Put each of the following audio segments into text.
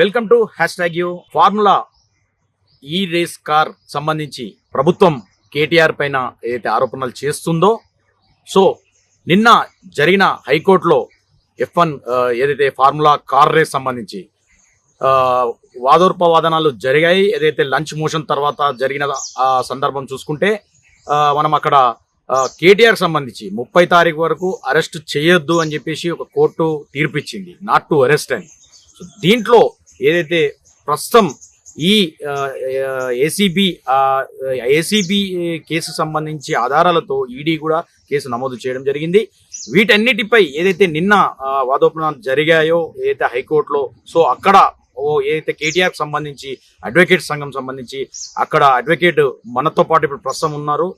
Welcome to hashtag U formula E race car సంబంధించి ప్రభుత్వం కేటీఆర్ పైన ఏదైతే ఆరోపణలు చేస్తుందో సో నిన్న జరిగిన హైకోర్టులో ఎఫ్ వన్ ఏదైతే ఫార్ములా కార్ రేస్ సంబంధించి వాదోపవాదనాలు జరిగాయి. ఏదైతే లంచ్ మోషన్ తర్వాత జరిగిన సందర్భం చూసుకుంటే మనం అక్కడ కేటీఆర్ సంబంధించి ముప్పై తారీఖు వరకు అరెస్ట్ చేయొద్దు అని చెప్పేసి ఒక కోర్టు తీర్పిచ్చింది. నాట్ టు అరెస్ట్ అని. సో దీంట్లో ఏదైతే ప్రస్తుతం ఈ ఏసీబీ ఏసీబీ కేసు సంబంధించి ఆధారాలతో ఈడీ కూడా కేసు నమోదు చేయడం జరిగింది. వీటన్నిటిపై ఏదైతే నిన్న వాదోపనాలు జరిగాయో ఏదైతే హైకోర్టులో సో అక్కడ ఓ ఏదైతే కేటీఆర్ సంబంధించి అడ్వకేట్ సంఘం సంబంధించి అక్కడ అడ్వకేట్ మనతో పాటు ఇప్పుడు ప్రస్తుతం ఉన్నారు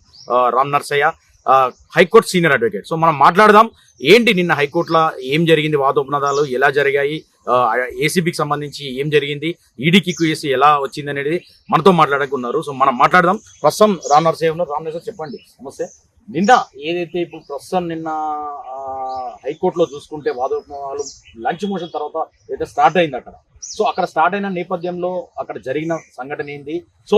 Ram Narsaiah high court senior advocate. So మనం మాట్లాడదాం ఏంటి నిన్న హైకోర్టులో ఏం జరిగింది వాదోపనాదాలు ఎలా జరిగాయి ఏసీబీకి సంబంధించి ఏం జరిగింది? ఈడీకి కేసు ఎలా వచ్చింది అనేది మనతో మాట్లాడకున్నారు. సో మనం మాట్లాడదాం. ప్రస్తుతం రామ్ సేవలో ఉన్నారు. రామ్ చెప్పండి. నమస్తే. నిన్న ఏదైతే ఇప్పుడు ప్రస్తుతం నిన్న హైకోర్టులో చూసుకుంటే వాదోపనాలు లంచ్ మోషన్ తర్వాత అయితే స్టార్ట్ అయింది అక్కడ. సో అక్కడ స్టార్ట్ అయిన నేపథ్యంలో అక్కడ జరిగిన సంఘటన ఏంది? సో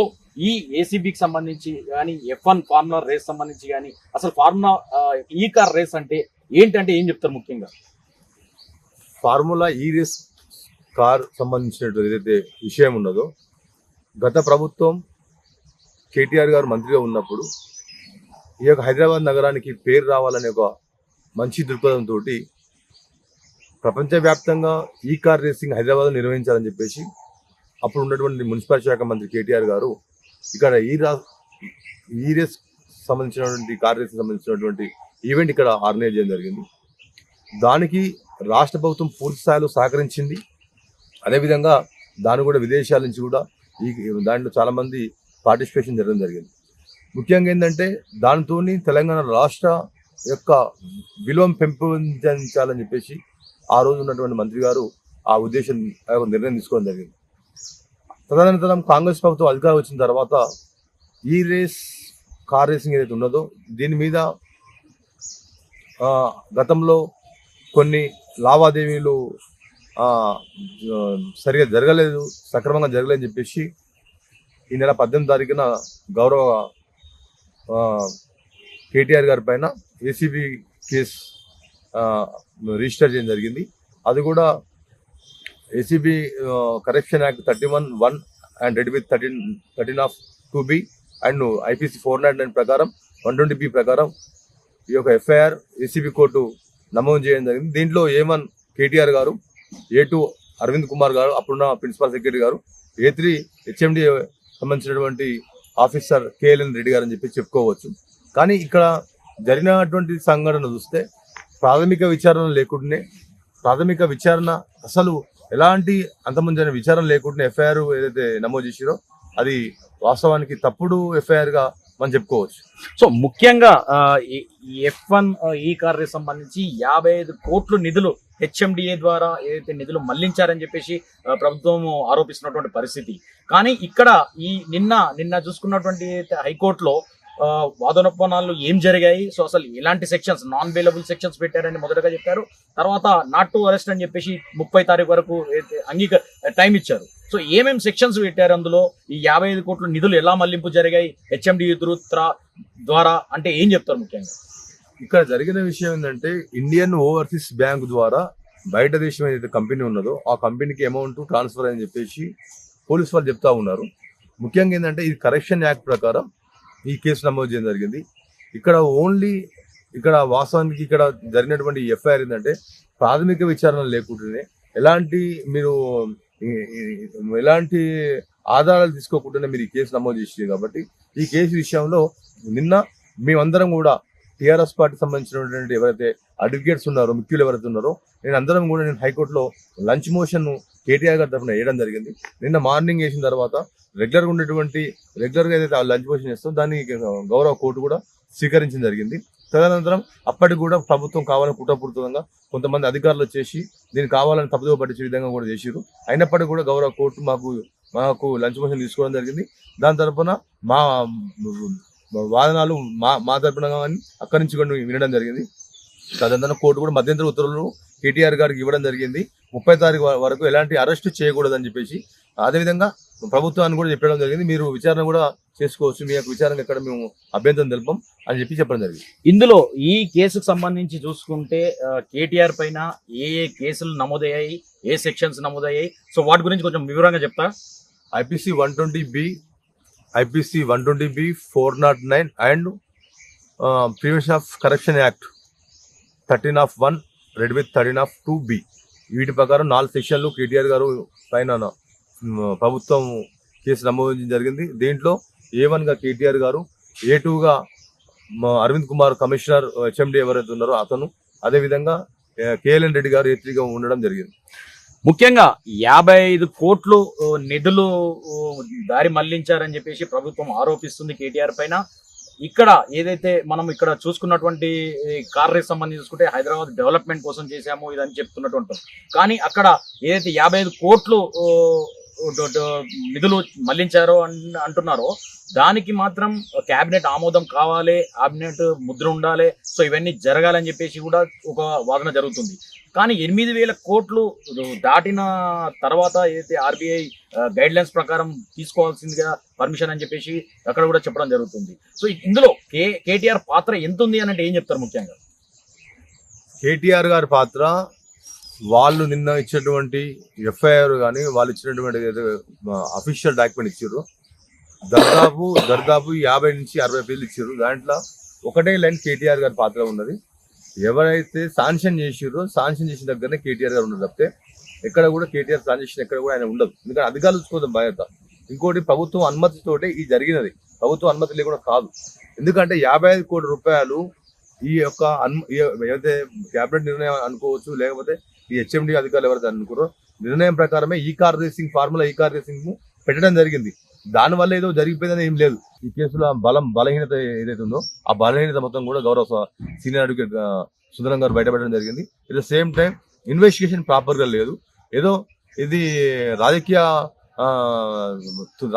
ఈ ఏసీబీకి సంబంధించి కానీ ఎఫ్ వన్ ఫార్ములా రేస్ సంబంధించి కానీ అసలు ఫార్ములా ఈ కార్ రేస్ అంటే ఏంటంటే ఏం చెప్తారు ముఖ్యంగా? ఫార్ములా ఈ రేస్ కార్ సంబంధించినటువంటి ఏదైతే విషయం ఉన్నదో గత ప్రభుత్వం కేటీఆర్ గారు మంత్రిగా ఉన్నప్పుడు ఈ యొక్క హైదరాబాద్ నగరానికి పేరు రావాలనే ఒక మంచి దృక్పథంతో ప్రపంచవ్యాప్తంగా ఈ కార్ రేసింగ్ హైదరాబాద్ నిర్వహించాలని చెప్పేసి అప్పుడు ఉన్నటువంటి మున్సిపల్ శాఖ మంత్రి కేటీఆర్ గారు ఇక్కడ ఈ రా ఈ రేస్ సంబంధించినటువంటి కార్ రేసింగ్ సంబంధించినటువంటి ఈవెంట్ ఇక్కడ ఆర్గనైజ్ చేయడం జరిగింది. దానికి రాష్ట్ర ప్రభుత్వం పూర్తి స్థాయిలో సహకరించింది. అదేవిధంగా దాని కూడా విదేశాల నుంచి కూడా ఈ దాంట్లో చాలామంది పార్టిసిపేషన్ జరగడం జరిగింది. ముఖ్యంగా ఏంటంటే దానితో తెలంగాణ రాష్ట్ర యొక్క విలువం పెంపొందించాలని చెప్పేసి ఆ రోజు ఉన్నటువంటి మంత్రి గారు ఆ ఉద్దేశం యొక్క నిర్ణయం తీసుకోవడం జరిగింది. తదనంతరం కాంగ్రెస్ ప్రభుత్వం అధికారం వచ్చిన తర్వాత ఈ రేస్ కార్ రేసింగ్ ఏదైతే ఉన్నదో దీని మీద గతంలో కొన్ని లావాదేవీలు సరిగా జరగలేదు సక్రమంగా జరగలేదని చెప్పేసి ఈ నెల పద్దెనిమిది తారీఖున గౌరవ కేటీఆర్ గారి పైన ఏసీబీ కేసు రిజిస్టర్ చేయడం జరిగింది. అది కూడా ACB corruption act thirty one one and read with thirteen thirteen of two B and IPC four nine nine ప్రకారం వన్ ట్వంటీ బి ప్రకారం ఈ యొక్క ఎఫ్ఐఆర్ ఏసీబీ కోర్టు నమోదు చేయడం జరిగింది. దీంట్లో ఏ వన్ కేటీఆర్ గారు ఏ టూ అరవింద్ కుమార్ గారు అప్పుడున్న ప్రిన్సిపల్ సెక్రటరీ గారు ఏ త్రీ హెచ్ఎండి సంబంధించినటువంటి ఆఫీసర్ కేఎల్ఎన్ రెడ్డి గారు అని చెప్పి చెప్పుకోవచ్చు. కానీ ఇక్కడ జరిగినటువంటి సంఘటన చూస్తే ప్రాథమిక విచారణ లేకుండానే ప్రాథమిక విచారణ అసలు ఎలాంటి అంతమంది విచారణ లేకుండా ఎఫ్ఐఆర్ ఏదైతే నమోదు చేసిరో అది వాస్తవానికి తప్పుడు ఎఫ్ఐఆర్గా మనం చెప్పుకోవచ్చు. సో ముఖ్యంగా ఎఫ్ వన్ ఈ కార్ రేస్ సంబంధించి యాభై ఐదు కోట్లు నిధులు హెచ్ఎండిఏ ద్వారా ఏదైతే నిధులు మళ్ళించారని చెప్పేసి ప్రభుత్వం ఆరోపిస్తున్నటువంటి పరిస్థితి. కానీ ఇక్కడ ఈ నిన్న నిన్న చూసుకున్నటువంటి హైకోర్టులో ఆ, వాదనోపనాలు ఏం జరిగాయి? సో అసలు ఎలాంటి సెక్షన్స్ నాన్ అవైలబుల్ సెక్షన్స్ పెట్టారని మొదటగా చెప్పారు. తర్వాత నాట్ టు అరెస్ట్ అని చెప్పేసి ముప్పై తారీఖు వరకు అంగీక టైం ఇచ్చారు. సో ఏమేం సెక్షన్స్ పెట్టారు అందులో? ఈ యాభై ఐదు కోట్ల నిధులు ఎలా మళ్ళింపు జరిగాయి? హెచ్ఎండి ద్వారా అంటే ఏం చెప్తారు ముఖ్యంగా? ఇక్కడ జరిగిన విషయం ఏంటంటే ఇండియన్ ఓవర్సీస్ బ్యాంక్ ద్వారా బయట దేశం ఏదైతే కంపెనీ ఉన్నదో ఆ కంపెనీకి అమౌంట్ ట్రాన్స్ఫర్ అని చెప్పేసి పోలీస్ వాళ్ళు చెప్తా ఉన్నారు. ముఖ్యంగా ఏంటంటే ఇది కరెక్షన్ యాక్ట్ ప్రకారం ఈ కేసు నమోదు చేయడం జరిగింది. ఇక్కడ ఓన్లీ ఇక్కడ వాస్తవానికి ఇక్కడ జరిగినటువంటి ఎఫ్ఐఆర్ ఏంటంటే ప్రాథమిక విచారణ లేకుండానే ఎలాంటి మీరు ఎలాంటి ఆధారాలు తీసుకోకుండానే మీరు ఈ కేసు నమోదు చేసింది కాబట్టి ఈ కేసు విషయంలో నిన్న మేమందరం కూడా టీఆర్ఎస్ పార్టీ సంబంధించినటువంటి ఎవరైతే అడ్వకేట్స్ ఉన్నారో ముఖ్యులు ఎవరైతే ఉన్నారో నేను అందరం కూడా నేను హైకోర్టులో లంచ్ మోషన్ కేటీఆర్ గారి తరఫున వేయడం జరిగింది. నిన్న మార్నింగ్ వేసిన తర్వాత రెగ్యులర్గా ఉండేటువంటి రెగ్యులర్గా ఏదైతే లంచ్ మోషన్ చేస్తాం దాన్ని గౌరవ కోర్టు కూడా స్వీకరించడం జరిగింది. తదనంతరం అప్పటికి కూడా ప్రభుత్వం కావాలని కుట్రపూరితంగా కొంతమంది అధికారులు వచ్చేసి దీన్ని కావాలని తప్పుదో పట్టించే విధంగా కూడా చేసిరు అయినప్పటికీ కూడా గౌరవ కోర్టు మాకు మాకు లంచ్ మోషన్ తీసుకోవడం జరిగింది. దాని తరపున మా వాదనాలు మా మా తరపున కానీ అక్కడి నుంచి కూడా వినడం జరిగింది. తదనంతరం కోర్టు కూడా మధ్యంతర ఉత్తర్వులు కేటీఆర్ గారికి ఇవ్వడం జరిగింది. ముప్పై తారీఖు వరకు ఎలాంటి అరెస్ట్ చేయకూడదని చెప్పేసి అదేవిధంగా ప్రభుత్వాన్ని కూడా చెప్పడం జరిగింది. మీరు విచారణ కూడా చేసుకోవచ్చు. మీ యొక్క విచారణ ఎక్కడ మేము అభ్యంతరం తెలుపం అని చెప్పి చెప్పడం జరిగింది. ఇందులో ఈ కేసుకు సంబంధించి చూసుకుంటే కేటీఆర్ పైన ఏ ఏ కేసులు నమోదయ్యాయి ఏ సెక్షన్స్ నమోదయ్యాయి? సో వాటి గురించి కొంచెం వివరంగా చెప్తా. IPC one twenty B IPC one twenty B four nought nine and prevention of corruption act thirteen of one read with thirteen of two B. వీటి ప్రకారం నాలుగు సెక్షన్లు కేటీఆర్ గారు పైన ప్రభుత్వం కేసు నమోదు జరిగింది. దీంట్లో ఏ వన్గా కేటీఆర్ గారు ఏ టూగా అరవింద్ కుమార్ కమిషనర్ హెచ్ఎండి ఎవరైతే ఉన్నారో అతను అదేవిధంగా కేఎల్ఎన్ రెడ్డి గారు ఏ త్రీగా ఉండడం జరిగింది. ముఖ్యంగా యాభై ఐదు కోట్లు నిధులు దారి మళ్ళించారని చెప్పేసి ప్రభుత్వం ఆరోపిస్తుంది కేటీఆర్ పైన. ఇక్కడ ఏదైతే మనం ఇక్కడ చూసుకున్నటువంటి కార్ రేస్ సంబంధించి చూసుకుంటే హైదరాబాద్ డెవలప్మెంట్ కోసం చేశాము ఇదని చెప్తున్నటువంటి కానీ అక్కడ ఏదైతే యాభై ఐదు కోట్లు నిధులు మళ్ళించారు అన్- అంటున్నారో దానికి మాత్రం క్యాబినెట్ ఆమోదం కావాలి క్యాబినెట్ ముద్ర ఉండాలి. సో ఇవన్నీ జరగాలని చెప్పేసి కూడా ఒక వాదన జరుగుతుంది. కానీ ఎనిమిది వేల కోట్లు దాటిన తర్వాత ఏదైతే ఆర్బీఐ గైడ్ లైన్స్ ప్రకారం తీసుకోవాల్సిందిగా పర్మిషన్ అని చెప్పేసి అక్కడ కూడా చెప్పడం జరుగుతుంది. సో ఇందులో కే కేటీఆర్ పాత్ర ఎంత ఉంది అని అంటే ఏం చెప్తారు ముఖ్యంగా? కేటీఆర్ గారి పాత్ర వాళ్ళు నిన్న ఇచ్చినటువంటి ఎఫ్ఐఆర్ కానీ వాళ్ళు ఇచ్చినటువంటి అఫీషియల్ డాక్యుమెంట్ ఇచ్చారు దాదాపు దాదాపు యాభై నుంచి అరవై పేర్లు ఇచ్చారు దాంట్లో ఒకటే లైన్ కేటీఆర్ గారి పాత్ర ఉన్నది. ఎవరైతే శాంక్షన్ చేసిర్రో శాంక్షన్ చేసిన దగ్గరనే కేటీఆర్ గారు ఉన్నారు తప్పితే ఎక్కడ కూడా కేటీఆర్ శాంక్షన్ ఎక్కడ కూడా ఆయన ఉండదు. ఎందుకంటే అధికారులు చూసుకోవడం బాధ్యత. ఇంకోటి ప్రభుత్వం అనుమతితోటే ఇది జరిగినది. ప్రభుత్వం అనుమతి లేకుండా కాదు. ఎందుకంటే యాభై ఐదు కోట్ల రూపాయలు ఈ యొక్క అన్- ఏదైతే క్యాబినెట్ నిర్ణయం అనుకోవచ్చు లేకపోతే ఈ హెచ్ఎండి అధికారులు ఎవరైతే అనుకున్నారో నిర్ణయం ప్రకారమే ఈ car racing formula E car racing పెట్టడం జరిగింది. దానివల్ల ఏదో జరిగిపోయిందని ఏం లేదు. ఈ కేసులో బలం బలహీనత ఏదైతే ఉందో ఆ బలహీనత మొత్తం కూడా గౌరవ సీనియర్ అడ్వకేట్ సుందరం గారు బయటపడడం జరిగింది. At the same time investigation ప్రాపర్గా లేదు. ఏదో ఇది రాజకీయ ఆ,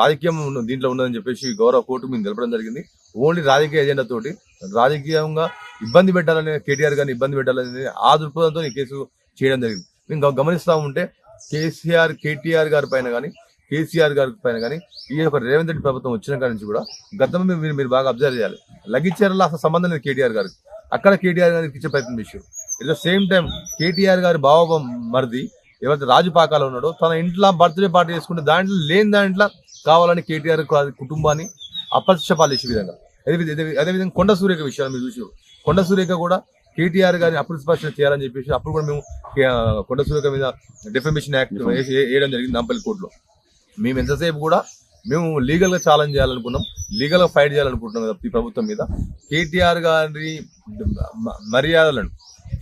రాజకీయం దీంట్లో ఉన్నదని చెప్పేసి గౌరవ కోర్టు మీద తెలపడం జరిగింది. ఓన్లీ రాజకీయ ఎజెండా తోటి రాజకీయంగా ఇబ్బంది పెట్టాలని కేటీఆర్ గారిని ఇబ్బంది పెట్టాలని ఆ దృక్పథంతో ఈ కేసు చేయడం జరిగింది. మేము గమనిస్తూ గమనిస్తా ఉంటే కేసీఆర్ కేటీఆర్ గారి పైన కానీ కేసీఆర్ గారి పైన కానీ ఈ యొక్క రేవంత్ రెడ్డి ప్రభుత్వం వచ్చిన కాడి నుంచి కూడా గతంలో మీరు- మీరు బాగా అబ్జర్వ్ చేయాలి. లగిచ్చారలో అసలు సంబంధం లేదు కేటీఆర్ గారికి. అక్కడ కేటీఆర్ గారికి ఇచ్చే ప్రయత్నం చేశారు. At the same time KTR గారి బావ మరిది ఎవరైతే రాజుపాకాలో ఉన్నాడో తన ఇంట్లో బర్త్డే పార్టీ చేసుకుంటే దాంట్లో లేని దాంట్లో కావాలని కేటీఆర్ కుటుంబాన్ని అపరిశపాలు చేసే విధంగా. అదే అదే- అదేవిధంగా కొండ సూర్యక విషయాలు మీరు చూసి కొండ సూర్యక కూడా కేటీఆర్ గారిని అప్రతిస్పర్శన చేయాలని చెప్పేసి అప్పుడు కూడా మేము కొండ సూర్యక మీద డెఫమేషన్ యాక్ట్ వేసి వేయడం జరిగింది నాంపల్లి కోర్టులో. మేము ఎంతసేపు కూడా మేము లీగల్గా ఛాలెంజ్ చేయాలనుకున్నాం లీగల్గా ఫైట్ చేయాలనుకుంటున్నాం ఈ ప్రభుత్వం మీద. కేటీఆర్ గారి మర్యాదలను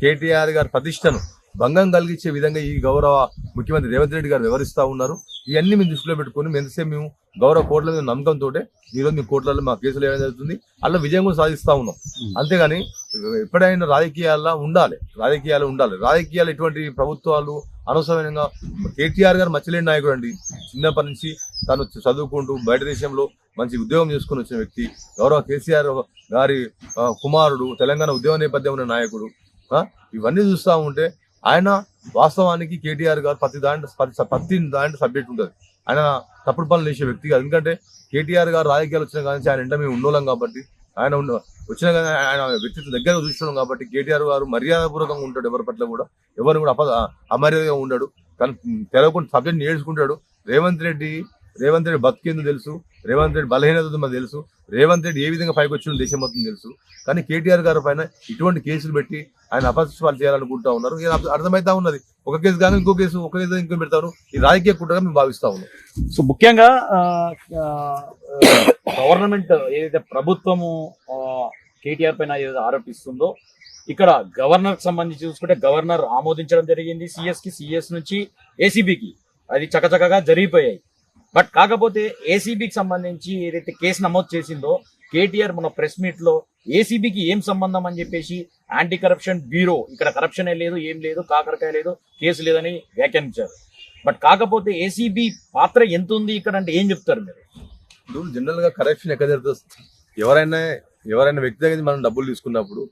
కేటీఆర్ గారి ప్రతిష్టను భంగం కలిగించే విధంగా ఈ గౌరవ ముఖ్యమంత్రి రేవంత్ రెడ్డి గారు వివరిస్తా ఉన్నారు. ఇవన్నీ మేము దృష్టిలో పెట్టుకొని ఎంతసేపు మేము గౌరవ కోర్టుల మీద నమ్మకంతో ఈరోజు మీ కోర్టులలో మా కేసులు వేయడం జరుగుతుంది అలా విజయం కూడా సాధిస్తా ఉన్నాం. అంతేగాని ఎప్పుడైనా రాజకీయాల్లో ఉండాలి రాజకీయాలు ఉండాలి. రాజకీయాలు ఎటువంటి ప్రభుత్వాలు అనవసరంగా కేటీఆర్ గారు మచ్చలేని నాయకుడు అండి. చిన్నప్పటి నుంచి తను చదువుకుంటూ బయట దేశంలో మంచి ఉద్యోగం చేసుకుని వచ్చిన వ్యక్తి గౌరవ కేసీఆర్ గారి కుమారుడు తెలంగాణ ఉద్యోగ నేపథ్యం ఉన్న నాయకుడు ఇవన్నీ చూస్తా ఉంటే ఆయన వాస్తవానికి కేటీఆర్ గారు ప్రతి దాంట్లో ప్రతి ప్రతి దాంట్లో సబ్జెక్ట్ ఉంటుంది. ఆయన తప్పుడు పనులు చేసే వ్యక్తి కాదు. ఎందుకంటే కేటీఆర్ గారు రాజకీయాలు వచ్చిన కానీ ఆయన ఇంట మేము ఉండోళ్ళం కాబట్టి ఆయన ఉన్న వచ్చిన కానీ ఆయన వ్యక్తిత్వం దగ్గర చూస్తున్నాం కాబట్టి కేటీఆర్ గారు మర్యాదపూర్వకంగా ఉంటాడు ఎవరి పట్ల కూడా. ఎవరు కూడా అప అమర్యాదగా ఉండడు. కానీ తెలవకుండా సబ్జెక్ట్ నేర్చుకుంటాడు. రేవంత్ రెడ్డి రేవంత్ రెడ్డి బతికేందుకు తెలుసు. రేవంత్ రెడ్డి బలహీనత తెలుసు. రేవంత్ రెడ్డి ఏ విధంగా పైకి వచ్చిన దేశం మొత్తం తెలుసు. కానీ కేటీఆర్ గారి పైన ఇటువంటి కేసులు పెట్టి ఆయన అపస్వాలు చేయాలనుకుంటా ఉన్నారు. ఇది అర్థమైతా ఉన్నది. ఒక కేసు కానీ ఇంకో కేసు ఒక కేసు ఇంకో పెడతారు ఈ రాజకీయ కుట్రగా మేము భావిస్తా ఉన్నాం. సో ముఖ్యంగా గవర్నమెంట్ ఏదైతే ప్రభుత్వము కేటీఆర్ పైన ఏదైతే ఆరోపిస్తుందో ఇక్కడ గవర్నర్ సంబంధించి చూసుకుంటే గవర్నర్ ఆమోదించడం జరిగింది. సిఎస్కి సిఎస్ నుంచి ఏసీబీకి అది చకచకగా జరిగిపోయాయి. బట్ కాకపోతే ఏసీబీకి సంబంధించి ఏదైతే కేసు నమోదు చేసిందో కేటీఆర్ మన ప్రెస్ మీట్లో ఏసీబీకి ఏం సంబంధం అని చెప్పేసి యాంటీ కరప్షన్ బ్యూరో ఇక్కడ కరప్షన్ లేదు ఏం లేదు కాకరకాయ లేదు కేసు లేదని వ్యాఖ్యానించారు. బట్ కాకపోతే ఏసీబీ పాత్ర ఎంత ఉంది ఇక్కడ అంటే ఏం చెప్తారు మీరు? జనరల్గా కరప్షన్ ఎక్కడ జరుగుతుంది? ఎవరైనా ఎవరైనా వ్యక్తి దగ్గర మనం డబ్బులు తీసుకున్నప్పుడు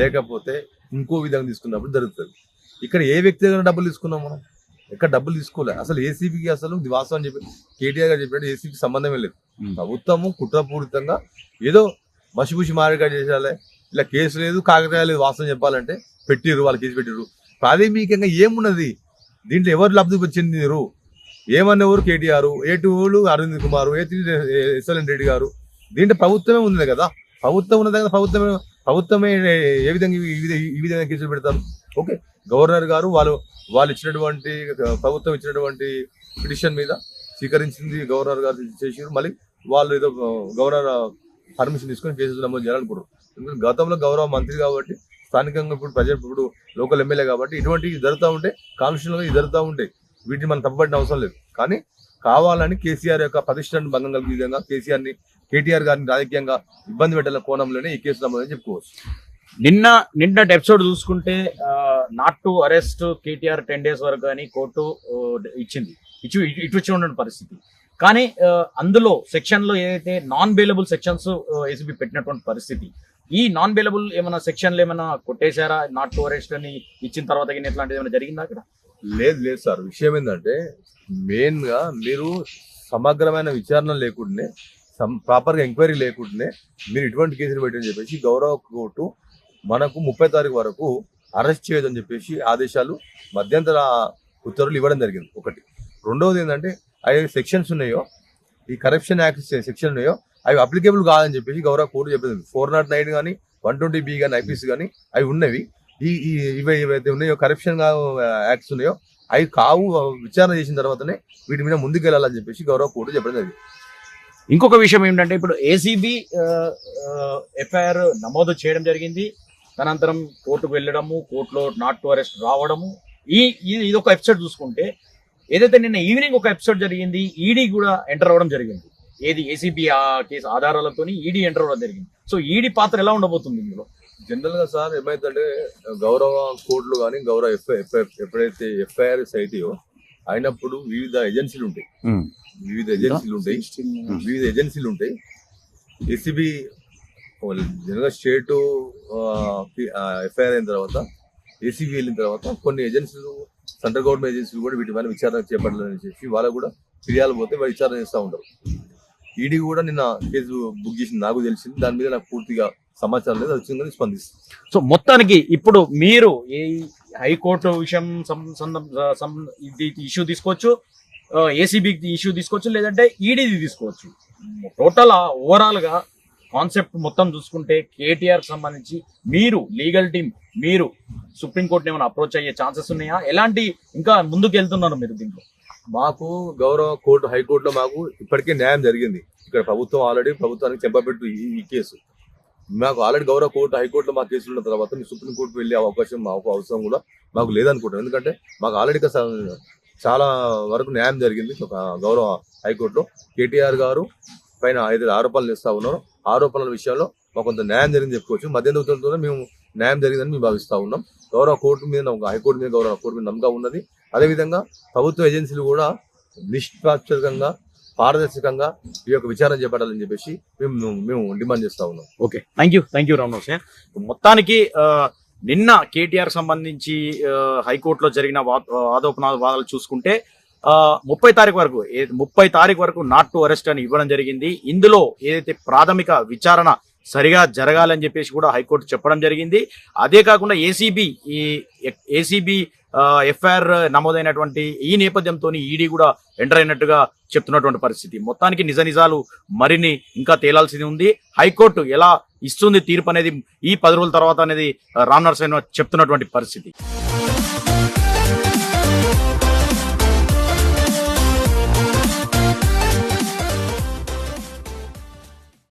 లేకపోతే ఇంకో విధంగా తీసుకున్నప్పుడు జరుగుతుంది. ఇక్కడ ఏ వ్యక్తి దగ్గర డబ్బులు తీసుకున్నాం మనం? ఎక్కడ డబ్బులు తీసుకోలే. అసలు ఏసీబీకి అసలు ఇది వాస్తవం చెప్పి కేటీఆర్ గారు చెప్పినట్టు ఏసీబీకి సంబంధమే లేదు. ప్రభుత్వము కుట్రపూరితంగా ఏదో మసిపూసి మారేగా చేసాలే ఇలా కేసు లేదు కాకతాయ లేదు వాస్తవం చెప్పాలంటే పెట్టిర్రు వాళ్ళు కేసు పెట్టిర్రు. ప్రాథమికంగా ఏమున్నది? దీంట్లో ఎవరు లబ్ధి చెందిరు ఏమన్నెవరు KTR A two Arvind Kumar A three SLN Reddy గారు? దీంట్లో ప్రభుత్వమే ఉంది కదా. ప్రభుత్వం ఉన్నది కదా ప్రభుత్వమే ప్రభుత్వమే ఏ విధంగా ఈ విధ- ఈ విధంగా కేసులు పెడతారు? ఓకే. గవర్నర్ గారు వాళ్ళు వాళ్ళు ఇచ్చినటువంటి ప్రభుత్వం ఇచ్చినటువంటి పిటిషన్ మీద స్వీకరించింది గవర్నర్ గారు చేసారు. మళ్ళీ వాళ్ళు ఏదో గవర్నర్ పర్మిషన్ తీసుకొని కేసెస్ నమోదు చేయాలనుకుంటారు ఎందుకంటే గతంలో గౌరవ మంత్రి కాబట్టి స్థానికంగా ఇప్పుడు ప్రజలు ఇప్పుడు లోకల్ ఎమ్మెల్యే కాబట్టి ఇటువంటివి జరుగుతూ ఉంటే కాన్స్టిట్యూషన్గా జరుగుతూ ఉంటాయి వీటిని మనం తప్పబడిన అవసరం లేదు. కానీ కావాలని కేసీఆర్ యొక్క ప్రతిష్టను భంగం కలిగే విధంగా కేసీఆర్ని కేటీఆర్ గారిని రాజకీయంగా ఇబ్బంది పెట్టాల కోణంలోనే ఈ కేసు నమోదని చెప్పుకోవచ్చు. నిన్న నిన్నటి ఎపిసోడ్ చూసుకుంటే not to arrest KTR ten days వరకు అని కోర్టు ఇచ్చింది. ఇచ్చు ఇటు వచ్చి ఉన్న పరిస్థితి. కానీ అందులో సెక్షన్లో ఏదైతే నాన్ బెయిలబుల్ సెక్షన్స్ ఏసీబీ పెట్టినటువంటి పరిస్థితి ఈ నాన్ బెయిలబుల్ ఏమైనా సెక్షన్లు ఏమైనా కొట్టేశారా? నాట్ టు అరెస్ట్ అని ఇచ్చిన తర్వాత ఇట్లాంటిది ఏమైనా జరిగిందా అక్కడ లేదు లేదు సార్. విషయం ఏంటంటే మెయిన్గా మీరు సమగ్రమైన విచారణ లేకుండానే ప్రాపర్గా ఎంక్వైరీ లేకుండానే మీరు ఇటువంటి కేసులు పెట్టని చెప్పేసి గౌరవ కోర్టు మనకు ముప్పై తారీఖు వరకు అరెస్ట్ చేయదని చెప్పేసి ఆదేశాలు మధ్యంతర ఉత్తర్వులు ఇవ్వడం జరిగింది. ఒకటి. రెండవది ఏంటంటే అవి సెక్షన్స్ ఉన్నాయో ఈ కరప్షన్ యాక్ట్ సెక్షన్ ఉన్నాయో అవి అప్లికేబుల్ కాదని చెప్పేసి గౌరవ కోర్టు చెప్పింది. ఫోర్ నాట్ నైన్ కానీ వన్ ట్వంటీ బి కానీ ఐపీసీ కానీ అవి ఉన్నవి. ఈ ఇవి ఏవైతే ఉన్నాయో కరప్షన్ యాక్ట్స్ ఉన్నాయో అవి కావు విచారణ చేసిన తర్వాతనే వీటి మీద ముందుకు వెళ్ళాలని చెప్పేసి గౌరవ కోర్టు చెప్పడం జరిగింది. ఇంకొక విషయం ఏంటంటే ఇప్పుడు ఏసీబీ ఎఫ్ఐఆర్ నమోదు చేయడం జరిగింది. తనంతరం కోర్టుకు వెళ్ళడము కోర్టులో నాట్ టు అరెస్ట్ రావడము. ఈ ఇది ఒక ఎపిసోడ్ చూసుకుంటే ఏదైతే నిన్న ఈవినింగ్ ఒక ఎపిసోడ్ జరిగింది ఈడీ కూడా ఎంటర్ అవ్వడం జరిగింది. ఏది ఏసీబీ ఆ కేసు ఆధారాలతో ఈడీ ఎంటర్ అవ్వడం జరిగింది. సో ఈడీ పాత్ర ఎలా ఉండబోతుంది ఇందులో? జనరల్గా సార్ ఏమైందంటే గౌరవ కోర్టులు కానీ గౌరవ ఎఫ్ఐ ఎప్పుడైతే ఎఫ్ఐఆర్స్ అయితాయో అయినప్పుడు వివిధ ఏజెన్సీలు ఉంటాయి. వివిధ ఏజెన్సీలు ఉంటాయి. వివిధ ఏజెన్సీలు ఉంటాయి. ఏసీబీ జనరల్గా స్టేట్ ఎఫ్ఐఆర్ అయిన తర్వాత ఏసీబీ వెళ్ళిన తర్వాత కొన్ని ఏజెన్సీలు సెంట్రల్ గవర్నమెంట్ ఏజెన్సీలు కూడా వీటి పైన విచారణ చేపట్టాలని చెప్పి వాళ్ళు కూడా ఫిర్యాదు పోతే వాళ్ళు విచారణ చేస్తూ ఉంటారు. ఈడీ కూడా నిన్న కేసు బుక్ చేసింది నాకు తెలిసింది. దాని మీద నాకు పూర్తిగా సమాచారం లేదు. వచ్చిందని స్పందిస్తుంది. సో మొత్తానికి ఇప్పుడు మీరు ఏ హైకోర్టు విషయం ఇష్యూ తీసుకోవచ్చు ఏసీబీ ఇష్యూ తీసుకోవచ్చు లేదంటే ఈడీది తీసుకోవచ్చు. టోటల్ ఓవరాల్గా కాన్సెప్ట్ మొత్తం చూసుకుంటే కేటీఆర్ సంబంధించి మీరు లీగల్ టీం మీరు సుప్రీంకోర్టుని ఏమైనా అప్రోచ్ అయ్యే ఛాన్సెస్ ఉన్నాయా? ఎలాంటి ఇంకా ముందుకు వెళ్తున్నారు మీరు దీంట్లో? మాకు గౌరవ కోర్టు హైకోర్టులో మాకు ఇప్పటికే న్యాయం జరిగింది. ఇక్కడ ప్రభుత్వం ఆల్రెడీ ప్రభుత్వానికి చెప్పబెట్టు ఈ కేసు. మాకు ఆల్రెడీ గౌరవ కోర్టు హైకోర్టులో మా కేసులు ఉన్న తర్వాత మీ సుప్రీం వెళ్ళే అవకాశం మాకు అవసరం కూడా మాకు లేదనుకుంటాం ఎందుకంటే మాకు ఆల్రెడీ చాలా వరకు న్యాయం జరిగింది. ఒక గౌరవ హైకోర్టులో కేటీఆర్ గారు పైన ఐదు ఆరోపణలు ఇస్తా ఉన్నారు. ఆరోపణల విషయంలో మాకు కొంత న్యాయం జరిగింది చెప్పుకోవచ్చు. మధ్యంతర మేము న్యాయం జరిగిందని మేము భావిస్తూ ఉన్నాం. గౌరవ కోర్టు మీద హైకోర్టు మీద గౌరవ కోర్టు మీద నమ్మకం ఉన్నది. అదేవిధంగా ప్రభుత్వ ఏజెన్సీలు కూడా నిష్పాక్షికంగా పారదర్శకంగా ఈ యొక్క విచారణ చేపట్టాలని చెప్పేసి మేము మేము డిమాండ్ చేస్తా ఉన్నాం. Okay. Thank you thank you రామ్నోస్ మొత్తానికి నిన్న కేటీఆర్ సంబంధించి హైకోర్టులో జరిగిన వా- ఆరోపణ వాదాలు చూసుకుంటే ముప్పై తారీఖు వరకు ముప్పై తారీఖు వరకు నాట్ టు అరెస్ట్ అని ఇవ్వడం జరిగింది. ఇందులో ఏదైతే ప్రాథమిక విచారణ సరిగా జరగాలని చెప్పేసి కూడా హైకోర్టు చెప్పడం జరిగింది. అదే కాకుండా ఏసీబీ ఈ ఏసీబీ ఎఫ్ఐఆర్ నమోదైనటువంటి ఈ నేపథ్యంతో ఈడీ కూడా ఎంటర్ అయినట్టుగా చెప్తున్నటువంటి పరిస్థితి. మొత్తానికి నిజ నిజాలు మరిన్ని ఇంకా తేలాల్సింది ఉంది. హైకోర్టు ఎలా ఇస్తుంది తీర్పు అనేది ఈ పది రోజుల తర్వాత అనేది రామ్ నరసింహ చెప్తున్నటువంటి పరిస్థితి.